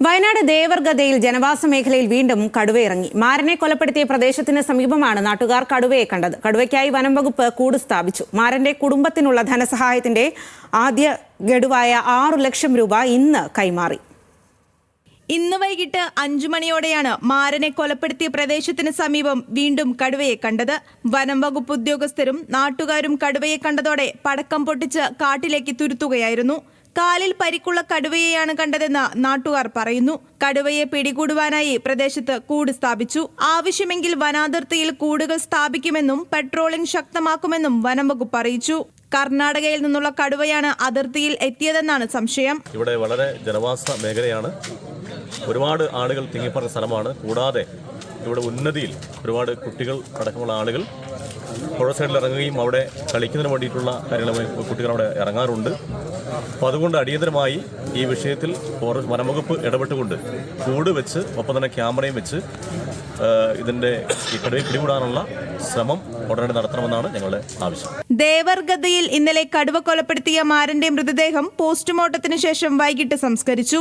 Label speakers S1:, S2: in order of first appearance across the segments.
S1: വയനാട് ദേവർഗതയിൽ ജനവാസ മേഖലയിൽ വീണ്ടും കടുവയിറങ്ങി. മാരനെ കൊലപ്പെടുത്തിയ പ്രദേശത്തിന് സമീപമാണ് നാട്ടുകാർ കടുവയെ കണ്ടത്. കടുവയ്ക്കായി വനം വകുപ്പ് കൂട് സ്ഥാപിച്ചു. മാരന്റെ കുടുംബത്തിനുള്ള ധനസഹായത്തിന്റെ ആദ്യ ഗഡുവായ ആറു ലക്ഷം രൂപ ഇന്ന് കൈമാറി.
S2: ഇന്ന് വൈകിട്ട് അഞ്ചു മണിയോടെയാണ് മാരനെ കൊലപ്പെടുത്തിയ പ്രദേശത്തിന് സമീപം വീണ്ടും കടുവയെ കണ്ടത്. വനം വകുപ്പ് ഉദ്യോഗസ്ഥരും നാട്ടുകാരും കടുവയെ കണ്ടതോടെ പടക്കം പൊട്ടിച്ച് കാട്ടിലേക്ക് തുരുത്തുകയായിരുന്നു. കാലിൽ പരിക്കുള്ള കടുവയെയാണ് കണ്ടതെന്ന് നാട്ടുകാർ പറയുന്നു. കടുവയെ പിടികൂടുവാനായി പ്രദേശത്ത് കൂട് സ്ഥാപിച്ചു. ആവശ്യമെങ്കിൽ വനാതിർത്തിയിൽ കൂടുകൾ സ്ഥാപിക്കുമെന്നും പെട്രോളിംഗ് ശക്തമാക്കുമെന്നും വനം വകുപ്പ് അറിയിച്ചു. കർണാടകയിൽ നിന്നുള്ള കടുവയാണ് അതിർത്തിയിൽ എത്തിയതെന്നാണ് സംശയം.
S3: ഇവിടെ വളരെ ജനവാസ മേഖലയാണ്. ഒരുപാട് ആളുകൾ തിങ്ങിപ്പറഞ്ഞ സ്ഥലമാണ്. കൂടാതെ ഇവിടെ ഉന്നതിയിൽ ഒരുപാട് കുട്ടികൾ അടക്കമുള്ള ആളുകൾ പുഴ സൈഡിൽ ഇറങ്ങുകയും അവിടെ കളിക്കുന്നതിന് വേണ്ടിയിട്ടുള്ള കാര്യങ്ങൾ കുട്ടികൾ അവിടെ ഇറങ്ങാറുണ്ട്. അപ്പോൾ അതുകൊണ്ട് അടിയന്തരമായി ഈ വിഷയത്തിൽ വനംവകുപ്പ് ഇടപെട്ടുകൊണ്ട് കൂട് വെച്ച് ഒപ്പം തന്നെ ക്യാമറയും വെച്ച് ഇതിന്റെ ഈ കടുവയെ പിടികൂടാനുള്ള ശ്രമം ഉടനടി നടത്തണമെന്നാണ് ഞങ്ങളുടെ ആവശ്യം.
S2: ദേവർഗതയിൽ ഇന്നലെ കടുവ കൊലപ്പെടുത്തിയ മാരന്റെ മൃതദേഹം പോസ്റ്റ്മോർട്ടത്തിന് ശേഷം വൈകിട്ട് സംസ്കരിച്ചു.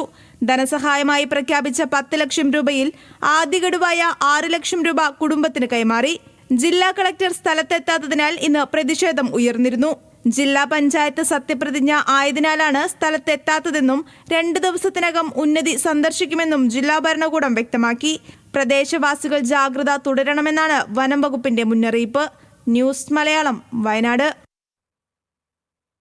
S2: ധനസഹായമായി പ്രഖ്യാപിച്ച പത്ത് ലക്ഷം രൂപയിൽ ആദ്യ ഗഡുവായ ആറ് ലക്ഷം രൂപ കുടുംബത്തിന് കൈമാറി. ജില്ലാ കളക്ടർ സ്ഥലത്തെത്താത്തതിനാൽ ഇന്ന് പ്രതിഷേധം ഉയർന്നിരുന്നു. ജില്ലാ പഞ്ചായത്ത് സത്യപ്രതിജ്ഞ ആയതിനാലാണ് സ്ഥലത്തെത്താത്തതെന്നും രണ്ട് ദിവസത്തിനകം ഉന്നതി സന്ദർശിക്കുമെന്നും ജില്ലാ ഭരണകൂടം വ്യക്തമാക്കി. പ്രദേശവാസികൾ ജാഗ്രത തുടരണമെന്നാണ് വനം വകുപ്പിന്റെ മുന്നറിയിപ്പ്. ന്യൂസ് മലയാളം വയനാട്.